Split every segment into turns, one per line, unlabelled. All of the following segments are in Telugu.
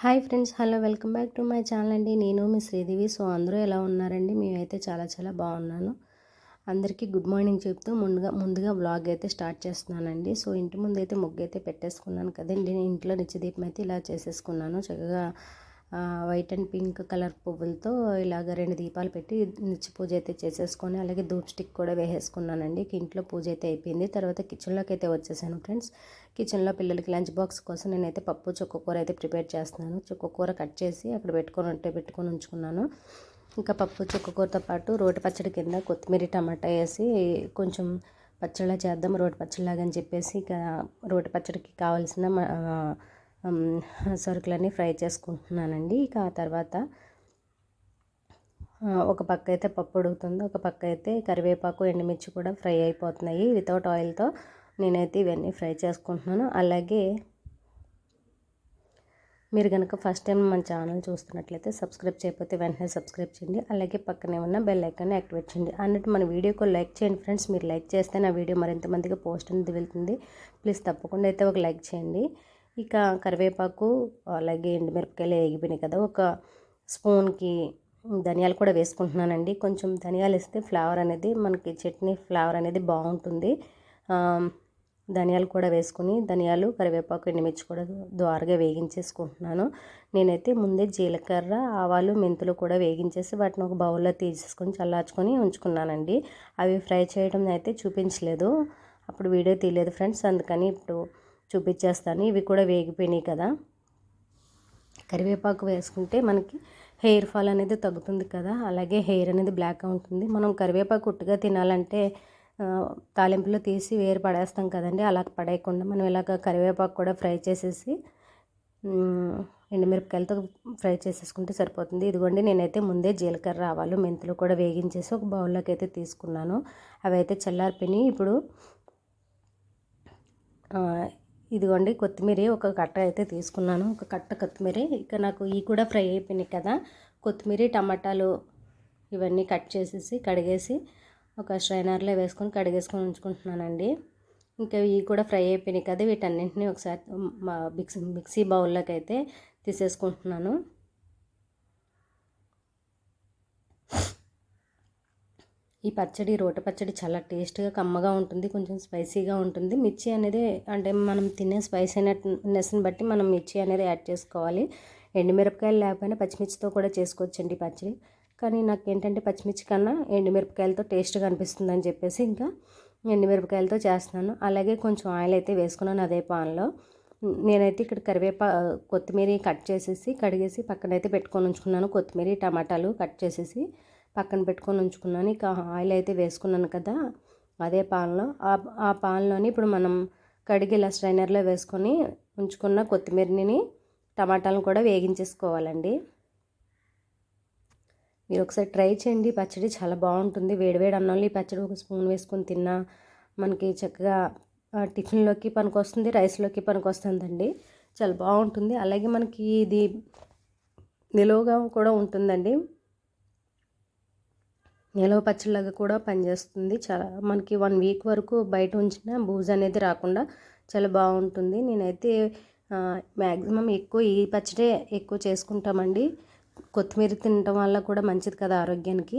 Hi friends hello welcome back to my channel అండి. నేను మీ శ్రీదేవి. సో అందరూ ఎలా ఉన్నారండి? మేమైతే చాలా చాలా బాగున్నాను. అందరికీ గుడ్ మార్నింగ్ చెప్తూ ముందుగా ముందుగా వ్లాగ్ అయితే స్టార్ట్ చేస్తున్నానండి. సో ఇంటి ముందు అయితే ముగ్గు అయితే పెట్టేసుకున్నాను కదండి. నేను ఇంట్లో నిత్యదీపం అయితే ఇలా చేసేసుకున్నాను. చక్కగా వైట్ అండ్ పింక్ కలర్ పువ్వులతో ఇలాగ రెండు దీపాలు పెట్టి నిత్య పూజ అయితే చేసేసుకొని అలాగే ధూప్ స్టిక్ కూడా వేసేసుకున్నానండి. ఇంట్లో పూజ అయితే అయిపోయింది. తర్వాత కిచెన్లోకి అయితే వచ్చేసాను ఫ్రెండ్స్. కిచెన్లో పిల్లలకి లంచ్ బాక్స్ కోసం నేనైతే పప్పు చుక్కకూర అయితే ప్రిపేర్ చేస్తున్నాను. చుక్కకూర కట్ చేసి అక్కడ పెట్టుకొని ఉంటే పెట్టుకొని ఉంచుకున్నాను. ఇంకా పప్పు చుక్కకూరతో పాటు రోటి పచ్చడి కింద కొత్తిమీర టమాటా వేసి కొంచెం పచ్చళ్ళ చేద్దాం రోటి పచ్చడిలాగా అని చెప్పేసి ఇక రోటి పచ్చడికి కావాల్సిన సరుకులన్నీ ఫ్రై చేసుకుంటున్నానండి. ఇక ఆ తర్వాత ఒక పక్క అయితే పప్పు ఉడుకుతుంది ఒక పక్క అయితే కరివేపాకు ఎండుమిర్చి కూడా ఫ్రై అయిపోతున్నాయి. వితౌట్ ఆయిల్తో నేనైతే ఇవన్నీ ఫ్రై చేసుకుంటున్నాను. అలాగే మీరు కనుక ఫస్ట్ టైం మన ఛానల్ చూస్తున్నట్లయితే సబ్స్క్రైబ్ చేయకపోతే వెంటనే సబ్స్క్రైబ్ చేయండి. అలాగే పక్కనే ఉన్న బెల్ ఐకాన్ని యాక్టివేట్ చేయండి. అన్నట్టు మన వీడియోకు లైక్ చేయండి ఫ్రెండ్స్. మీరు లైక్ చేస్తే నా వీడియో మరింత మందికి పోస్ట్ అనేది వెళ్తుంది. ప్లీజ్ తప్పకుండా అయితే ఒక లైక్ చేయండి. ఇక కరివేపాకు అలాగే ఎండుమిరపకాయలు వేగిపోయినాయి కదా ఒక స్పూన్కి ధనియాలు కూడా వేసుకుంటున్నానండి. కొంచెం ధనియాలు వేస్తే ఫ్లేవర్ అనేది మనకి చట్నీ ఫ్లేవర్ అనేది బాగుంటుంది. ధనియాలు కూడా వేసుకుని ధనియాలు కరివేపాకు ఎండుమిర్చి కూడా ద్వారగా వేగించేసుకుంటున్నాను. నేనైతే ముందే జీలకర్ర ఆవాలు మెంతులు కూడా వేగించేసి వాటిని ఒక బౌల్లో తీసేసుకొని చల్లార్చుకొని ఉంచుకున్నానండి. అవి ఫ్రై చేయడం అయితే చూపించలేదు. అప్పుడు వీడియో తీయలేదు ఫ్రెండ్స్ అందుకని ఇప్పుడు చూపించేస్తాను. ఇవి కూడా వేగిపోయినాయి కదా. కరివేపాకు వేసుకుంటే మనకి హెయిర్ ఫాల్ అనేది తగ్గుతుంది కదా. అలాగే హెయిర్ అనేది బ్లాక్గా ఉంటుంది. మనం కరివేపాకు ఉట్టుగా తినాలంటే తాలింపులో తీసి వేరు పడేస్తాం కదండి. అలా పడేయకుండా మనం ఇలాగ కరివేపాకు కూడా ఫ్రై చేసేసి ఎండుమిరపకాయలతో ఫ్రై చేసేసుకుంటే సరిపోతుంది. ఇదిగోండి నేనైతే ముందే జీలకర్ర ఆవాలు మెంతులు కూడా వేగించేసి ఒక బౌల్లోకి అయితే తీసుకున్నాను. అవి అయితే చల్లారిపోయినాయి. ఇప్పుడు ఇదిగోండి కొత్తిమీర ఒక కట్ట అయితే తీసుకున్నాను. ఒక కట్ట కొత్తిమీర. ఇక నాకు ఈ కూడా ఫ్రై అయిపోయినాయి కదా. కొత్తిమీర టమాటాలు ఇవన్నీ కట్ చేసేసి కడిగేసి ఒక స్ట్రైనర్లో వేసుకొని కడిగేసుకొని ఉంచుకుంటున్నానండి. ఇంకా ఇవి కూడా ఫ్రై అయిపోయినాయి కదా. వీటన్నింటినీ ఒకసారి మిక్సీ మిక్సీ బౌల్లోకి అయితే తీసేసుకుంటున్నాను. ఈ పచ్చడి రోటి పచ్చడి చాలా టేస్ట్గా కమ్మగా ఉంటుంది కొంచెం స్పైసీగా ఉంటుంది. మిర్చి అనేది అంటే మనం తినే స్పైసీ అయినెస్ని బట్టి మనం మిర్చి అనేది యాడ్ చేసుకోవాలి. ఎండుమిరపకాయలు లేకపోయినా పచ్చిమిర్చితో కూడా చేసుకోవచ్చండి పచ్చడి. కానీ నాకు ఏంటంటే పచ్చిమిర్చి కన్నా ఎండుమిరపకాయలతో టేస్ట్గా అనిపిస్తుంది అని చెప్పేసి ఇంకా ఎండుమిరపకాయలతో చేస్తున్నాను. అలాగే కొంచెం ఆయిల్ అయితే వేసుకున్నాను అదే పాన్లో. నేనైతే ఇక్కడ కరివేపా కొత్తిమీర కట్ చేసేసి కడిగేసి పక్కనైతే పెట్టుకొని ఉంచుకున్నాను. కొత్తిమీర టమాటాలు కట్ చేసేసి పక్కన పెట్టుకొని ఉంచుకున్నాను. ఇక ఆయిల్ అయితే వేసుకున్నాను కదా అదే పాన్లో ఆ పాన్లోని ఇప్పుడు మనం కడిగి ఇలా స్ట్రైనర్లో వేసుకొని ఉంచుకున్న కొత్తిమీరని టమాటాలను కూడా వేగించేసుకోవాలండి. మీరు ఒకసారి ట్రై చేయండి. పచ్చడి చాలా బాగుంటుంది. వేడివేడి అన్నంలో ఈ పచ్చడి ఒక స్పూన్ వేసుకొని తిన్నా మనకి చక్కగా టిఫిన్లోకి పనికి వస్తుంది రైస్లోకి పనికి వస్తుందండి చాలా బాగుంటుంది. అలాగే మనకి ఇది నిలువుగా కూడా ఉంటుందండి. నిలవ పచ్చళ్ళగా కూడా పనిచేస్తుంది. చాలా మనకి వన్ వీక్ వరకు బయట ఉంచిన బూజు అనేది రాకుండా చాలా బాగుంటుంది. నేనైతే మ్యాక్సిమం ఎక్కువ ఈ పచ్చడే ఎక్కువ చేసుకుంటామండి. కొత్తిమీర తినటం వల్ల కూడా మంచిది కదా ఆరోగ్యానికి.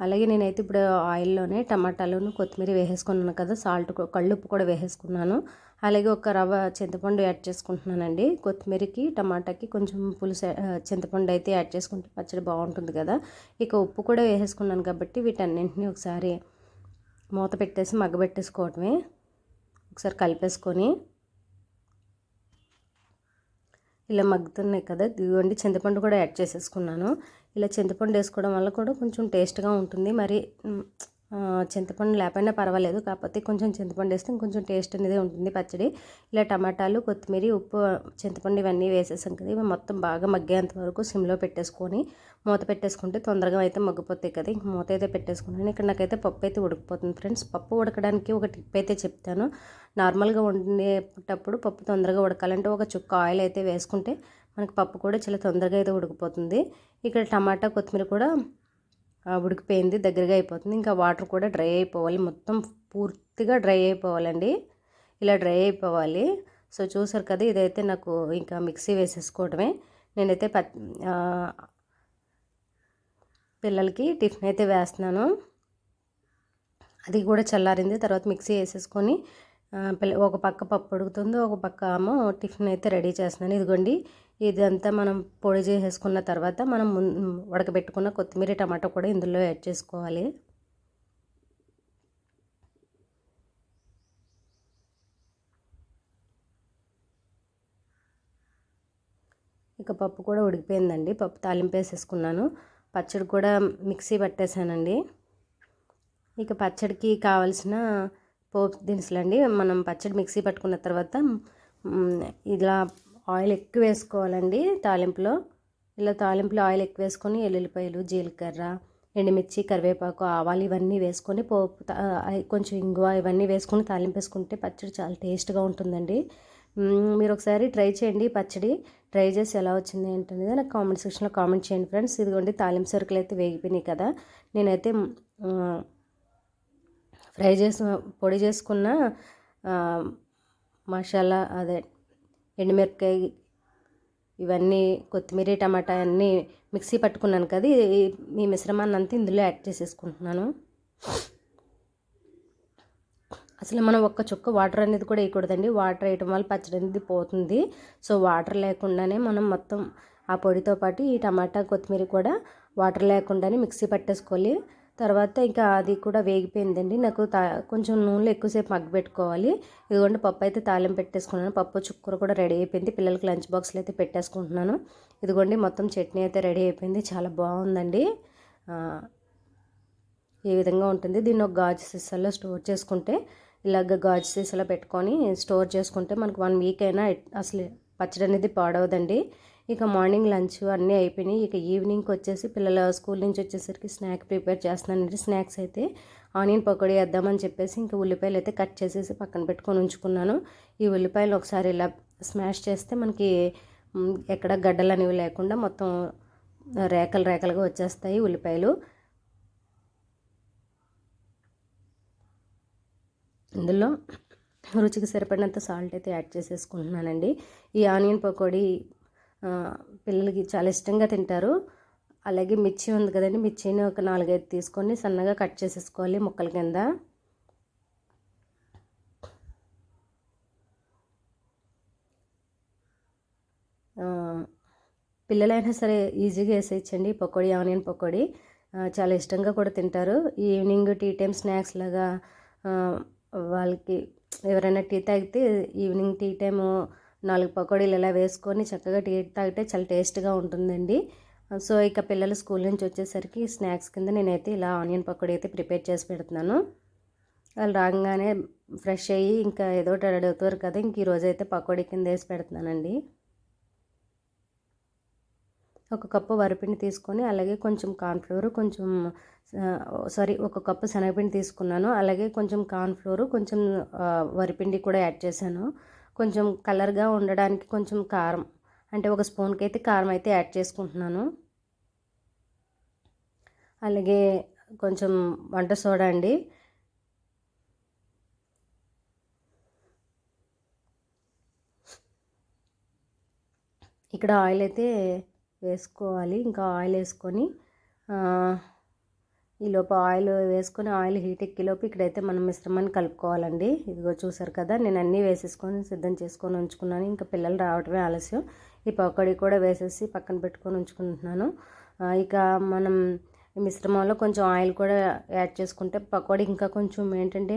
అలాగే నేనైతే ఇప్పుడు ఆయిల్లోనే టమాటాలను కొత్తిమీర వేసేసుకున్నాను కదా సాల్ట్ కళ్ళుప్పు కూడా వేసేసుకున్నాను. అలాగే ఒక రవ్వ చింతపండు యాడ్ చేసుకుంటున్నానండి. కొత్తిమీరకి టమాటాకి కొంచెం పులుసు చింతపండు అయితే యాడ్ చేసుకుంటే పచ్చడి బాగుంటుంది కదా. ఇక ఉప్పు కూడా వేసేసుకున్నాను కాబట్టి వీటన్నింటినీ ఒకసారి మూత పెట్టేసి మగ్గబెట్టేసుకోవటమే ఒకసారి కలిపేసుకొని ఇలా మగ్గుతున్నాయి కదా. ఇదిగోండి చింతపండు కూడా యాడ్ చేసేసుకున్నాను. ఇలా చింతపండు వేసుకోవడం వల్ల కూడా కొంచెం టేస్ట్గా ఉంటుంది. మరి చింతపండు లేకపోయినా పర్వాలేదు. కాకపోతే కొంచెం చింతపండు వేస్తే కొంచెం టేస్ట్ అనేది ఉంటుంది పచ్చడి. ఇలా టమాటాలు కొత్తిమీర ఉప్పు చింతపండు ఇవన్నీ వేసేసాం కదా. ఇవి మొత్తం బాగా మగ్గేంత వరకు సిమ్లో పెట్టేసుకొని మూత పెట్టేసుకుంటే తొందరగా అయితే మగ్గిపోతాయి కదా. ఇంక మూత అయితే పెట్టేసుకున్నాను. ఇక్కడ నాకైతే పప్పు అయితే ఉడికిపోతుంది ఫ్రెండ్స్. పప్పు ఉడకడానికి ఒక టిప్ అయితే చెప్తాను. నార్మల్గా వండేటప్పుడు పప్పు తొందరగా ఉడకాలంటే ఒక చుక్క ఆయిల్ అయితే వేసుకుంటే మనకి పప్పు కూడా చాలా తొందరగా అయితే ఉడికిపోతుంది. ఇక్కడ టమాటా కొత్తిమీర కూడా ఉడికిపోయింది దగ్గరగా అయిపోతుంది. ఇంకా వాటర్ కూడా డ్రై అయిపోవాలి. మొత్తం పూర్తిగా డ్రై అయిపోవాలండి. ఇలా డ్రై అయిపోవాలి. సో చూసారు కదా ఇదైతే నాకు ఇంకా మిక్సీ వేసేసుకోవడమే. నేనైతే ప పిల్లలకి టిఫిన్ అయితే వేస్తున్నాను. అది కూడా చల్లారింది. తర్వాత మిక్సీ వేసేసుకొని పిల్ల ఒక పక్క పప్పు ఉడుకుతుంది ఒక పక్క ఏమో టిఫిన్ అయితే రెడీ చేస్తున్నాను. ఇదిగోండి ఇదంతా మనం పొడి చేసేసుకున్న తర్వాత మనం ఉడకబెట్టుకున్న కొత్తిమీర టమాటా కూడా ఇందులో యాడ్ చేసుకోవాలి. ఇక పప్పు కూడా ఉడికిపోయిందండి. పప్పు తాలింపు వేసేసుకున్నాను. పచ్చడి కూడా మిక్సీ పట్టేశానండి ఇక పచ్చడికి కావలసిన పోపు దినుసులండి. మనం పచ్చడి మిక్సీ పట్టుకున్న తర్వాత ఇలా ఆయిల్ ఎక్కువ వేసుకోవాలండి తాలింపులో. ఇలా తాలింపులో ఆయిల్ ఎక్కువ వేసుకొని ఎల్లుల్లిపాయలు జీలకర్ర ఎండుమిర్చి కరివేపాకు ఆవాలు ఇవన్నీ వేసుకొని పోపు కొంచెం ఇంగువ ఇవన్నీ వేసుకొని తాలింపు వేసుకుంటే పచ్చడి చాలా టేస్ట్గా ఉంటుందండి. మీరు ఒకసారి ట్రై చేయండి పచ్చడి. ట్రై చేసి ఎలా వచ్చింది ఏంటనేది నాకు కామెంట్ సెక్షన్లో కామెంట్ చేయండి ఫ్రెండ్స్. ఇదిగోండి తాలింపు సరుకులు అయితే వేగిపోయినాయి కదా. నేనైతే ఫ్రై చేసి పొడి చేసుకున్న మసాలా అదే ఎండుమిరపకాయ ఇవన్నీ కొత్తిమీర టమాటా అన్నీ మిక్సీ పట్టుకున్నాను కదా ఈ మిశ్రమాన్ని అంతా ఇందులో యాడ్ చేసేసుకుంటున్నాను. అసలు మనం ఒక్క చుక్క వాటర్ అనేది కూడా వేయకూడదండి. వాటర్ వేయటం వల్ల పచ్చడి అనేది పోతుంది. సో వాటర్ లేకుండానే మనం మొత్తం ఆ పొడితో పాటు ఈ టమాటా కొత్తిమీర కూడా వాటర్ లేకుండానే మిక్సీ పట్టేసుకోవాలి. తర్వాత ఇంకా అది కూడా వేగిపోయిందండి. నాకు తా కొంచెం నూనెలో ఎక్కువసేపు మగ్గబెట్టుకోవాలి ఇదిగోండి పప్పు అయితే తాళం పెట్టేసుకున్నాను. పప్పు చుక్కర కూడా రెడీ అయిపోయింది. పిల్లలకి లంచ్ బాక్స్లో అయితే పెట్టేసుకుంటున్నాను. ఇదిగోండి మొత్తం చట్నీ అయితే రెడీ అయిపోయింది. చాలా బాగుందండి. ఈ విధంగా ఉంటుంది? దీన్ని ఒక గాజు సీసాలో స్టోర్ చేసుకుంటే ఇలాగ గాజు సీసాలో పెట్టుకొని స్టోర్ చేసుకుంటే మనకు వన్ వీక్ అయినా అసలు పచ్చడి అనేది పాడవదండి. ఇక మార్నింగ్ లంచ్ అన్నీ అయిపోయినాయి. ఇక ఈవినింగ్కి వచ్చేసి పిల్లల స్కూల్ నుంచి వచ్చేసరికి స్నాక్ ప్రిపేర్ చేస్తున్నానండి. స్నాక్స్ అయితే ఆనియన్ పకోడీ వేద్దామని చెప్పేసి ఇంకా ఉల్లిపాయలు అయితే కట్ చేసేసి పక్కన పెట్టుకొని ఉంచుకున్నాను. ఈ ఉల్లిపాయలు ఒకసారి ఇలా స్మాష్ చేస్తే మనకి ఎక్కడ గడ్డలు అనేవి లేకుండా మొత్తం రేకలు రేకలుగా వచ్చేస్తాయి ఉల్లిపాయలు. ఇందులో రుచికి సరిపడినంత సాల్ట్ అయితే యాడ్ చేసేసుకుంటున్నానండి. ఈ ఆనియన్ పకోడీ పిల్లలకి చాలా ఇష్టంగా తింటారు. అలాగే మిర్చి ఉంది కదండి మిర్చిని ఒక నాలుగైదు తీసుకొని సన్నగా కట్ చేసేసుకోవాలి ముక్కల కింద. పిల్లలైనా సరే ఈజీగా వేసేయచ్చండి. పకోడీ ఆనియన్ పకోడీ చాలా ఇష్టంగా కూడా తింటారు. ఈవినింగ్ టీ టైం స్నాక్స్ లాగా వాళ్ళకి ఎవరైనా టీ తాగితే ఈవినింగ్ టీ టైము నాలుగు పకోడీలు ఇలా వేసుకొని చక్కగా టీ తాగితే చాలా టేస్ట్గా ఉంటుందండి. సో ఇక పిల్లలు స్కూల్ నుంచి వచ్చేసరికి స్నాక్స్ కింద నేనైతే ఇలా ఆనియన్ పకోడీ అయితే ప్రిపేర్ చేసి పెడుతున్నాను. వాళ్ళు రాగానే ఫ్రెష్ అయ్యి ఇంకా ఏదో రెడీ అవుతారు కదా ఇంక ఈరోజు అయితే పకోడీ కింద వేసి పెడుతున్నానండి. ఒక కప్పు వరిపిండి తీసుకొని అలాగే కొంచెం కార్న్ఫ్లోర్ కొంచెం సారీ ఒక కప్పు శనగపిండి తీసుకున్నాను. అలాగే కొంచెం కార్న్ఫ్లోర్ కొంచెం వరిపిండి కూడా యాడ్ చేశాను. కొంచెం కలర్గా ఉండడానికి కొంచెం కారం అంటే ఒక స్పూన్కి అయితే కారం అయితే యాడ్ చేసుకుంటున్నాను. అలాగే కొంచెం వంట సోడా అండి. ఇక్కడ ఆయిల్ అయితే వేసుకోవాలి. ఇంకా ఆయిల్ వేసుకొని ఈలోపు ఆయిల్ వేసుకొని ఆయిల్ హీట్ ఎక్కిలోపు ఇక్కడైతే మనం మిశ్రమాన్ని కలుపుకోవాలండి. ఇదిగో చూసారు కదా నేను అన్నీ వేసేసుకొని సిద్ధం చేసుకొని ఉంచుకున్నాను. ఇంకా పిల్లలు రావటమే ఆలస్యం. ఈ పకోడీ కూడా వేసేసి పక్కన పెట్టుకొని ఉంచుకుంటున్నాను. ఇక మనం మిశ్రమంలో కొంచెం ఆయిల్ కూడా యాడ్ చేసుకుంటే పకోడీ ఇంకా కొంచెం ఏంటంటే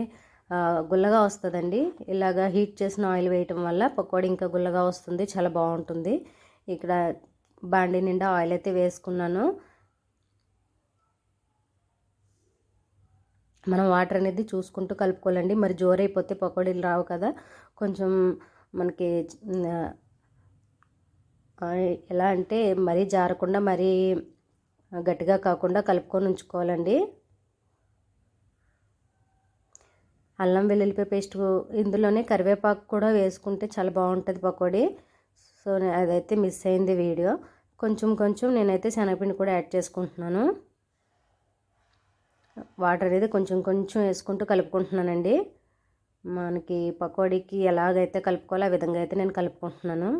గుల్లగా వస్తుందండి. ఇలాగా హీట్ చేసిన ఆయిల్ వేయటం వల్ల పకోడీ ఇంకా గుల్లగా వస్తుంది చాలా బాగుంటుంది. ఇక్కడ బాండి నిండా ఆయిల్ అయితే వేసుకున్నాను. మనం వాటర్ అనేది చూసుకుంటూ కలుపుకోవాలండి. మరి జోరైపోతే పకోడీలు రావు కదా. కొంచెం మనకి ఎలా అంటే మరీ జారకుండా మరీ గట్టిగా కాకుండా కలుపుకొని ఉంచుకోవాలండి. అల్లం వెల్లుల్లిపాయ పేస్ట్ ఇందులోనే కరివేపాకు కూడా వేసుకుంటే చాలా బాగుంటుంది పకోడీ. సో అదైతే మిస్ అయింది వీడియో. కొంచెం కొంచెం నేనైతే శనగపిండి కూడా యాడ్ చేసుకుంటున్నాను. వాటర్ అనేది కొంచెం కొంచెం వేసుకుంటూ కలుపుకుంటున్నానండి. మనకి పకోడీకి ఎలాగైతే కలుపుకోవాలో ఆ విధంగా అయితే నేను కలుపుకుంటున్నాను.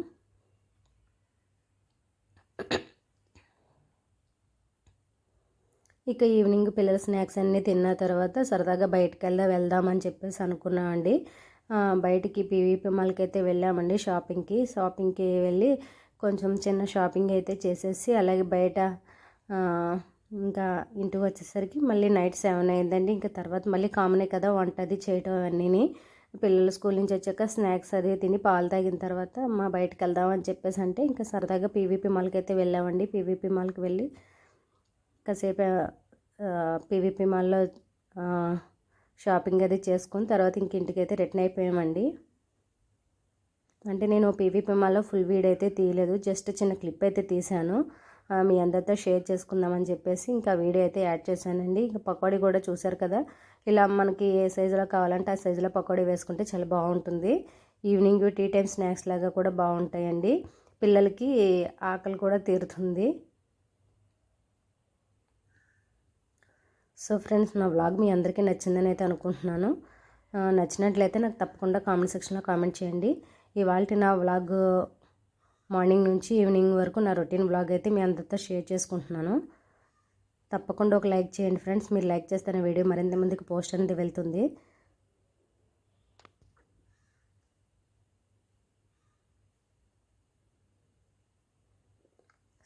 ఇక ఈవినింగ్ పిల్లల స్నాక్స్ అన్నీ తిన్న తర్వాత సరదాగా బయటకు వెళ్దా వెళ్దామని చెప్పేసి అనుకున్నామండి. బయటికి పీవీపీ మాల్కి అయితే వెళ్ళామండి షాపింగ్కి. షాపింగ్కి వెళ్ళి కొంచెం చిన్న షాపింగ్ అయితే చేసేసి అలాగే బయట ఇంకా ఇంటికి వచ్చేసరికి మళ్ళీ నైట్ సెవెన్ అయిందండి. ఇంకా తర్వాత మళ్ళీ కామనే కదా వంట అది చేయటం అన్నీ పిల్లలు స్కూల్ నుంచి వచ్చాక స్నాక్స్ అది తిని పాలు తాగిన తర్వాత మా బయటకు వెళ్దామని చెప్పేసి అంటే ఇంకా సరదాగా పీవీపీ మాల్కి అయితే వెళ్ళామండి. పీవీపీ మాల్కి వెళ్ళి కాసేపు పీవీపీ మాల్లో షాపింగ్ అది చేసుకుని తర్వాత ఇంక ఇంటికి అయితే రిటర్న్ అయిపోయామండి. అంటే నేను పీవీపీ మాల్లో ఫుల్ వీడియో అయితే తీయలేదు. జస్ట్ చిన్న క్లిప్ అయితే తీశాను. మీ అందరితో షేర్ చేసుకుందామని చెప్పేసి ఇంకా వీడియో అయితే యాడ్ చేశానండి. ఇంకా పకోడీ కూడా చూసారు కదా? ఇలా మనకి ఏ సైజులో కావాలంటే ఆ సైజులో పకోడీ వేసుకుంటే చాలా బాగుంటుంది. ఈవినింగ్ టీ టైం స్నాక్స్ లాగా కూడా బాగుంటాయండి. పిల్లలకి ఆకలి కూడా తీరుతుంది. సో ఫ్రెండ్స్ నా వ్లాగ్ మీ అందరికీ నచ్చిందని అయితే అనుకుంటున్నాను. నచ్చినట్లయితే నాకు తప్పకుండా కామెంట్ సెక్షన్లో కామెంట్ చేయండి. ఇవాళ నా వ్లాగ్ మార్నింగ్ నుంచి ఈవినింగ్ వరకు నా రొటీన్ బ్లాగ్ అయితే మీ అందరితో షేర్ చేసుకుంటున్నాను. తప్పకుండా ఒక లైక్ చేయండి ఫ్రెండ్స్. మీరు లైక్ చేస్తే వీడియో మరింత మందికి పోస్ట్ అనేది వెళ్తుంది.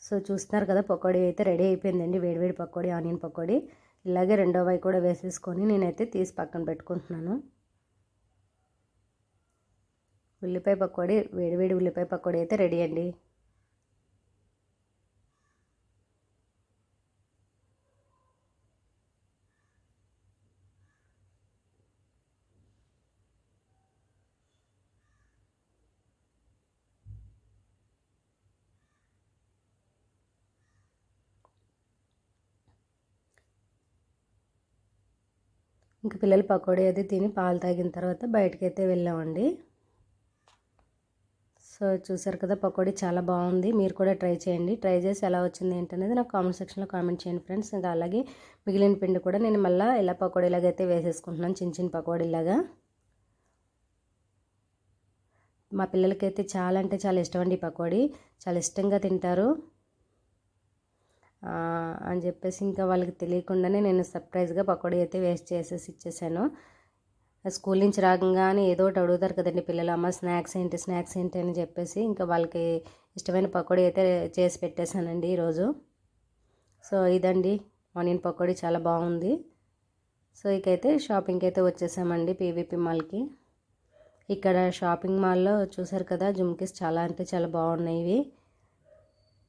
సో చూస్తున్నారు కదా పకోడీ అయితే రెడీ అయిపోయిందండి. వేడివేడి పకోడీ ఆనియన్ పకోడీ. ఇలాగే రెండో వై కూడా వేసేసుకొని నేనైతే తీసి పక్కన పెట్టుకుంటున్నాను. ఉల్లిపాయ పకోడీ వేడివేడి ఉల్లిపాయ పకోడీ అయితే రెడీ అండి. ఇంకా పిల్లలు పకోడీ అది తిని పాలు తాగిన తర్వాత బయటకైతే అయితే వెళ్ళామండి. సో చూసారు కదా పకోడీ చాలా బాగుంది. మీరు కూడా ట్రై చేయండి. ట్రై చేసి ఎలా వచ్చింది ఏంటనేది నాకు కామెంట్ సెక్షన్లో కామెంట్ చేయండి ఫ్రెండ్స్. ఇంకా అలాగే మిగిలిన పిండి కూడా నేను మళ్ళీ ఇలా పకోడీలాగా అయితే వేసేసుకుంటున్నాను చిన్న చిన్న పకోడీలాగా మా పిల్లలకైతే చాలా అంటే చాలా ఇష్టం అండి పకోడీ. చాలా ఇష్టంగా తింటారు. అని చెప్పేసి ఇంకా వాళ్ళకి తెలియకుండానే నేను సర్ప్రైజ్గా పకోడీ అయితే వేస్ట్ చేసేసి ఇచ్చేసాను. స్కూల్ నుంచి రాగానే ఏదో ఒకటి అడుగుతారు కదండి పిల్లలు అమ్మ స్నాక్స్ ఏంటి స్నాక్స్ ఏంటి అని చెప్పేసి ఇంకా వాళ్ళకి ఇష్టమైన పకోడీ అయితే చేసి పెట్టేశానండి ఈరోజు. సో ఇదండి. ఆనియన్ పకోడీ చాలా బాగుంది. సో ఇకైతే షాపింగ్కి అయితే వచ్చేసామండి పీవీపీ మాల్కి. ఇక్కడ షాపింగ్ మాల్లో చూసారు కదా జుమ్కిస్ చాలా అంటే చాలా బాగున్నాయి ఇవి.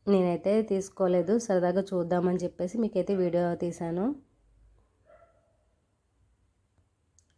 నేనైతే తీసుకోలేదు సరదాగా చూద్దామని చెప్పేసి మీకైతే వీడియో తీశాను.